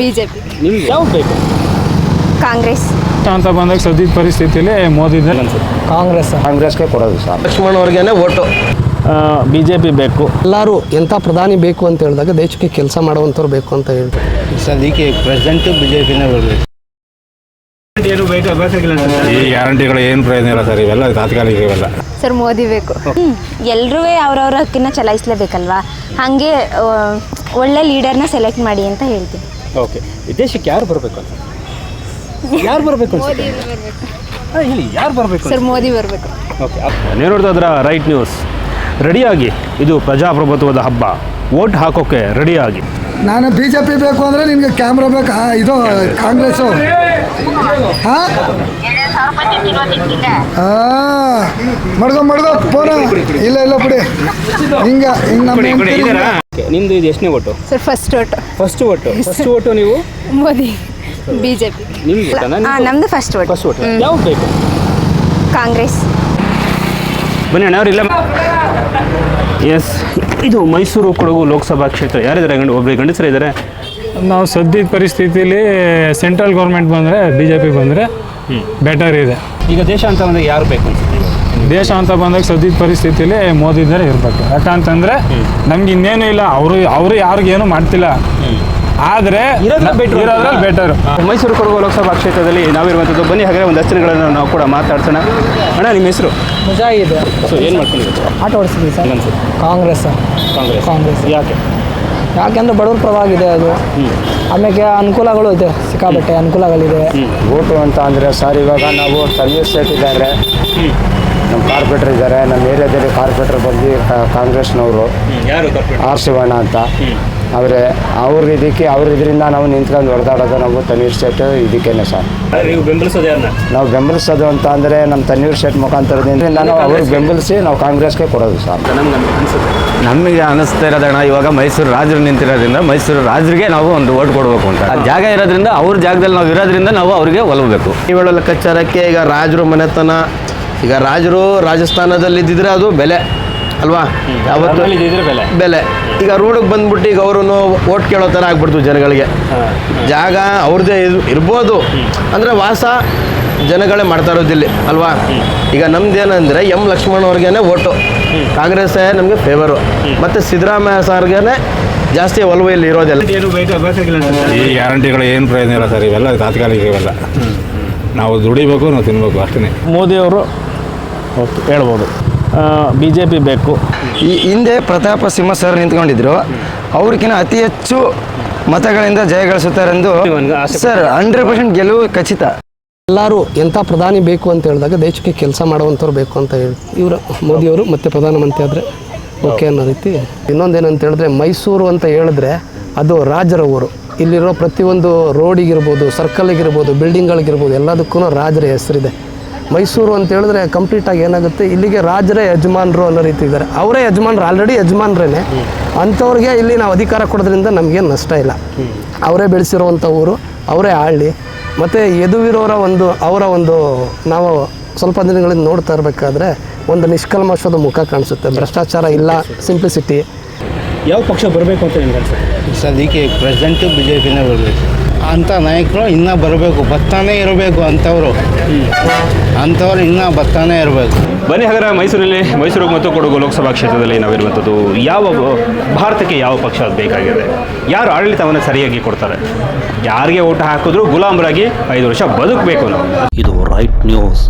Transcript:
BJP. ನಿಮ್ಗೆ ಯಾವ ಬೇಕು? ಕಾಂಗ್ರೆಸ್. ಅಂತ ಬಂದಾಗ ಸದ್ಯದ ಪರಿಸ್ಥಿತಿಯಲ್ಲಿ ಮೋದಿ ಕಾಂಗ್ರೆಸ್. ಕಾಂಗ್ರೆಸ್ಗೆ ಕೊಡೋದು ಸರ್ ಲಕ್ಷ್ಮಣ್ ಅವ್ರಿಗೇನೆ ಓಟು. ಬಿ ಜೆ ಪಿ ಬೇಕು. ಎಲ್ಲರೂ ಎಂಥ ಪ್ರಧಾನಿ ಬೇಕು ಅಂತ ಹೇಳಿದಾಗ ದೇಶಕ್ಕೆ ಕೆಲಸ ಮಾಡುವಂಥವ್ರು ಬೇಕು ಅಂತ ಹೇಳ್ತಾರೆ. ಸದ್ಯಕ್ಕೆ ಪ್ರೆಸೆಂಟು ಬಿ ಜೆ ಪಿನೇ ಬರಬೇಕು. ಏನು ಈ ಗ್ಯಾರಂಟಿಗಳು ಏನು ಪ್ರಯೋಜನ ಇಲ್ಲ ಸರ್ ಇವೆಲ್ಲ ತಾತ್ಕಾಲಿಕ ಇವೆಲ್ಲ. ಸರ್ ಮೋದಿ ಬೇಕು. ಎಲ್ಲರೂ ಅವ್ರವ್ರ ಹಕ್ಕಿನ ಚಲಾಯಿಸಲೇಬೇಕಲ್ವಾ? ಹಾಗೆ ಒಳ್ಳೆ ಲೀಡರ್ನ ಸೆಲೆಕ್ಟ್ ಮಾಡಿ ಅಂತ ಹೇಳ್ತೀನಿ. ಓಕೆ ವಿದೇಶಕ್ಕೆ ದೇಶಕ್ಕೆ ಯಾರು ಬರಬೇಕು ಅಂತ? ಯಾರು ಬರಬೇಕು ಹಾ, ಹೇಳಿ ಯಾರು ಬರಬೇಕು ಸರ್ ಮೋದಿ ಬರಬೇಕು. ಓಕೆ ನೀವು ನೋಡ್ತಾ ಇದ್ರ ರೈಟ್ ನ್ಯೂಸ್ ರೆಡಿಯಾಗಿ. ಇದು ಪ್ರಜಾಪ್ರಭುತ್ವದ ಹಬ್ಬ. ವೋಟ್ ಹಾಕೋಕೆ ರೆಡಿಯಾಗಿ. ನಾನು ಬಿ ಜೆ ಪಿ ಬೇಕು ಅಂದರೆ ನಿನಗೆ ಕ್ಯಾಮ್ರಾ ಬೇಕು. ಇದು ಕಾಂಗ್ರೆಸ್ಸು ಹಾಂ? ಮಡ್ಗೋ ಮಡ್ಗೋ ಫೋನ ಇಲ್ಲ ಇಲ್ಲ ಬಿಡಿ ಹಿಂಗ ಹಿಂಗೆ ನಮ್ಮ ಹೆಂಡ್ತಿ- ನಿಮ್ದು ಇದು ಎಷ್ಟನೇ vote sir first vote first vote first vote ನೀವು? ಮೋದಿ ಬಿಜೆಪಿ. ನಿಮ್ಗೆ ಹಾಂ ನಮ್ದು ಫಸ್ಟ್ ಓಟ್ ಫಸ್ಟ್ ಓಟ್ ಯಾವ ಬೇಕು? ಕಾಂಗ್ರೆಸ್. ಬನ್ನಿ ಅಣ್ಣ ಅವ್ರು ಇಲ್ಲ. ಎಸ್ ಇದು ಮೈಸೂರು ಕೊಡಗು ಲೋಕಸಭಾ ಕ್ಷೇತ್ರ. ಯಾರಿದ್ದಾರೆ ಗಂಡು ಒಬ್ಬರು ಗಂಡಸರು ಇದ್ದಾರೆ? ನಾವು ಸದ್ಯದ ಪರಿಸ್ಥಿತಿಲಿ ಸೆಂಟ್ರಲ್ ಗೌರ್ಮೆಂಟ್ ಬಂದರೆ ಬಿ ಜೆ ಪಿ ಬಂದರೆ ಬೆಟರ್ ಇದೆ. ಈಗ ದೇಶ ಅಂತ ಬಂದಾಗ ಯಾರು ಬೇಕು ದೇಶ ಅಂತ ಬಂದಾಗ ಸದ್ಯದ ಪರಿಸ್ಥಿತಿಲಿ ಮೋದಿ ಇದ್ದರೆ ಇರಬೇಕು. ಯಾಕಂತಂದರೆ ನಮ್ಗೆ ಇನ್ನೇನು ಇಲ್ಲ ಅವರು ಅವರು ಯಾರಿಗೇನು ಮಾಡ್ತಿಲ್ಲ. ಆದರೆ ಇರೋದ್ರಲ್ಲಿ ಬೆಟರ್ ಮೈಸೂರು ಕೊಡಗು ಲೋಕಸಭಾ ಕ್ಷೇತ್ರದಲ್ಲಿ ನಾವಿರುವಂಥದ್ದು ಬನ್ನಿ ಹಾಗೆ ಒಂದು ಹತ್ತು ಜನಗಳನ್ನು ನಾವು ಕೂಡ ಮಾತಾಡ್ಸೋಣ. ಅಣ್ಣ ನಿಮ್ಮ ಹೆಸರು? ಇದೆ. ಸೊ ಏನು ಮಾಡ್ಕೊಂಡಿದ್ದೀರಾ ಆಟ ಓಡಿಸಿದ್ವಿ ಸರ್. ಕಾಂಗ್ರೆಸ್ ಕಾಂಗ್ರೆಸ್. ಕಾಂಗ್ರೆಸ್. ಯಾಕೆ? ಯಾಕೆಂದ್ರೆ ಬಡವ್ರ ಪರವಾಗಿದೆ ಅದು. ಆಮೇಲೆ ಅನುಕೂಲಗಳು ಇದೆ ಸಿಕ್ಕಾಬಟ್ಟೆ ಅನುಕೂಲಗಳಿದೆ. ಓಟು ಅಂತ ಅಂದರೆ ಸರ್ ಇವಾಗ ನಾವು ಸರ್ವಿಸ್ ಸೆಟ್ ಇದ್ದಾರೆ. ನಮ್ಮ ಕಾರ್ಪೊರೇಟರ್ ಇದ್ದಾರೆ. ನಮ್ಮ ಏರಿಯಾದಲ್ಲಿ ಕಾರ್ಪೊರೇಟರ್ ಬಂದು ಕಾಂಗ್ರೆಸ್ನವರು. ಯಾರು ಆರ್ ಶಿವಣ್ಣ ಅಂತ. ಅವರೇ ಅವ್ರ ಇದಕ್ಕೆ ಅವ್ರ ಇದರಿಂದ ನಾವು ನಿಂತ್ಕೊಂಡು ಹೊಡೆದಾಡೋದು ನಾವು ತನ್ವೀರ್ ಶೆಟ್ ಇದಕ್ಕೇನೆ ಸರ್ ನೀವು ಬೆಂಬಲಿಸೋದು ನಾವು ಬೆಂಬಲಿಸೋದು ಅಂತ ಅಂದರೆ ನಮ್ಮ ತನ್ವೀರ್ ಶೆಟ್ ಮುಖಾಂತರದಿಂದ ನಾವು ಅವ್ರಿಗೆ ಬೆಂಬಲಿಸಿ ನಾವು ಕಾಂಗ್ರೆಸ್ಗೆ ಕೊಡೋದು ಸರ್ ನಮ್ಗೆ ಅನ್ಸುತ್ತೆ. ನಮಗೆ ಅನಿಸ್ತಾ ಇರೋದಣ್ಣ ಇವಾಗ ಮೈಸೂರು ರಾಜರು ನಿಂತಿರೋದ್ರಿಂದ ಮೈಸೂರು ರಾಜರಿಗೆ ನಾವು ಒಂದು ಓಟ್ ಕೊಡಬೇಕು ಅಂತ. ಆ ಜಾಗ ಇರೋದ್ರಿಂದ ಅವ್ರ ಜಾಗದಲ್ಲಿ ನಾವು ಇರೋದ್ರಿಂದ ನಾವು ಅವರಿಗೆ ಒಲವಬೇಕು. ಹೇಳೋ ಲೆಕ್ಕಾಚಾರಕ್ಕೆ ಈಗ ರಾಜರು ಮನೆತನ ಈಗ ರಾಜರು ರಾಜಸ್ಥಾನದಲ್ಲಿ ಇದ್ದಿದ್ರೆ ಅದು ಬೆಲೆ. ಅಲ್ವಾ? ಯಾವತ್ತು ಬೆಲೆ. ಈಗ ರೋಡಿಗೆ ಬಂದ್ಬಿಟ್ಟು ಈಗ ಅವರು ಓಟ್ ಕೇಳೋ ಥರ ಆಗ್ಬಿಡ್ತು ಜನಗಳಿಗೆ. ಜಾಗ ಅವ್ರದ್ದೇ ಇರ್- ಇರ್ಬೋದು. ಅಂದರೆ ವಾಸ ಜನಗಳೇ ಮಾಡ್ತಾ ಇರೋದಿಲ್ಲ ಅಲ್ವಾ? ಈಗ ನಮ್ದೇನಂದ್ರೆ ಎಂ ಲಕ್ಷ್ಮಣ್ ಅವ್ರಿಗೇನೆ ಓಟು ಕಾಂಗ್ರೆಸ್ ನಮಗೆ ಫೇವರು ಮತ್ತು ಸಿದ್ದರಾಮಯ್ಯ ಸಾರ್ಗೇನೆ ಜಾಸ್ತಿ ಒಲವು ಇಲ್ಲಿ ಇರೋದಿಲ್ಲ. ಈ ಗ್ಯಾರಂಟಿಗಳು ಏನು ಪ್ರಯೋಜನ ಇಲ್ಲ ಸರ್ ಇವೆಲ್ಲ ತಾತ್ಕಾಲಿಕ ಇವೆಲ್ಲ. ನಾವು ದುಡಿಬೇಕು ನಾವು ತಿನ್ಬೇಕು ಅಷ್ಟೇ ಮೋದಿಯವರು ಅವರು ಹೇಳ್ಬೋದು. ಬಿ ಜೆ ಪಿ ಬೇಕು. ಈ ಹಿಂದೆ ಪ್ರತಾಪ ಸಿಂಹ ಸರ್ ನಿಂತ್ಕೊಂಡಿದ್ರು. ಅವ್ರಿಗಿನ ಅತಿ ಹೆಚ್ಚು ಮತಗಳಿಂದ ಜಯಗಳಿಸುತ್ತಾರೆಂದು ನಿಮ್ಗೆ ಆಸೆ ಸರ್ ಹಂಡ್ರೆಡ್ ಪರ್ಸೆಂಟ್ ಗೆಲುವು ಖಚಿತ. ಎಲ್ಲರೂ ಎಂಥ ಪ್ರಧಾನಿ ಬೇಕು ಅಂತ ಹೇಳಿದಾಗ ದೇಶಕ್ಕೆ ಕೆಲಸ ಮಾಡುವಂಥವ್ರು ಬೇಕು ಅಂತ ಹೇಳಿ. ಇವರು ಮೋದಿಯವರು ಮತ್ತೆ ಪ್ರಧಾನಮಂತ್ರಿ ಆದರೆ ಓಕೆ ಅನ್ನೋ ರೀತಿ. ಇನ್ನೊಂದೇನಂತ ಹೇಳಿದ್ರೆ ಮೈಸೂರು ಅಂತ ಹೇಳಿದ್ರೆ ಅದು ರಾಜರ ಊರು. ಇಲ್ಲಿರೋ ಪ್ರತಿಯೊಂದು ರೋಡಿಗಿರ್ಬೋದು ಸರ್ಕಲ್ಗಿರ್ಬೋದು ಬಿಲ್ಡಿಂಗ್ಗಳಿಗಿರ್ಬೋದು ಎಲ್ಲದಕ್ಕೂ ರಾಜರ ಹೆಸರಿದೆ. ಮೈಸೂರು ಅಂತ ಹೇಳಿದ್ರೆ ಕಂಪ್ಲೀಟಾಗಿ ಏನಾಗುತ್ತೆ? ಇಲ್ಲಿಗೆ ರಾಜರೇ ಯಜಮಾನರು ಅನ್ನೋ ರೀತಿ ಇದ್ದಾರೆ. ಅವರೇ ಯಜಮಾನರು ಆಲ್ರೆಡಿ ಯಜಮಾನ್ರೇನೆ. ಅಂಥವ್ರಿಗೆ ಇಲ್ಲಿ ನಾವು ಅಧಿಕಾರ ಕೊಡೋದ್ರಿಂದ ನಮಗೇನು ನಷ್ಟ ಇಲ್ಲ. ಅವರೇ ಬೆಳೆಸಿರುವಂಥ ಊರು ಅವರೇ ಆಳ್ಳಿ ಮತ್ತು ಎದುವಿರೋರ ಒಂದು ಅವರ ಒಂದು ನಾವು ಸ್ವಲ್ಪ ದಿನಗಳಿಂದ ನೋಡ್ತಾ ಇರಬೇಕಾದ್ರೆ ಒಂದು ನಿಷ್ಕಲ್ಮಶದ ಮುಖ ಕಾಣಿಸುತ್ತೆ. ಭ್ರಷ್ಟಾಚಾರ ಇಲ್ಲ ಸಿಂಪ್ಲಿಸಿಟಿ ಯಾವ ಪಕ್ಷ ಬರಬೇಕು ಅಂತ ಸರ್ ಅದಕ್ಕೆ ಪ್ರೆಸಿಡೆಂಟು ಬಿ ಜೆ ಪಿನೇ ಬರಬೇಕು. ಅಂಥ ನಾಯಕರು ಇನ್ನೂ ಬರಬೇಕು ಬತ್ತಾನೇ ಇರಬೇಕು ಅಂಥವ್ರು ಅಂಥವ್ರು ಇನ್ನೂ ಬತ್ತಾನೇ ಇರಬೇಕು. ಬನ್ನಿ ಹಾಗಾದ್ರೆ ಮೈಸೂರಲ್ಲಿ ಮೈಸೂರು ಮತ್ತು ಕೊಡಗು ಲೋಕಸಭಾ ಕ್ಷೇತ್ರದಲ್ಲಿ ನಾವಿರುವಂಥದ್ದು ಯಾವ ಭಾರತಕ್ಕೆ ಯಾವ ಪಕ್ಷ ಬೇಕಾಗಿದೆ? ಯಾರು ಆಡಳಿತವನ್ನು ಸರಿಯಾಗಿ ಕೊಡ್ತಾರೆ? ಯಾರಿಗೆ ಓಟ್ ಹಾಕಿದ್ರು ಗುಲಾಮರಾಗಿ ಐದು ವರ್ಷ ಬದುಕಬೇಕು ನಾವು. ಇದು ರೈಟ್ ನ್ಯೂಸ್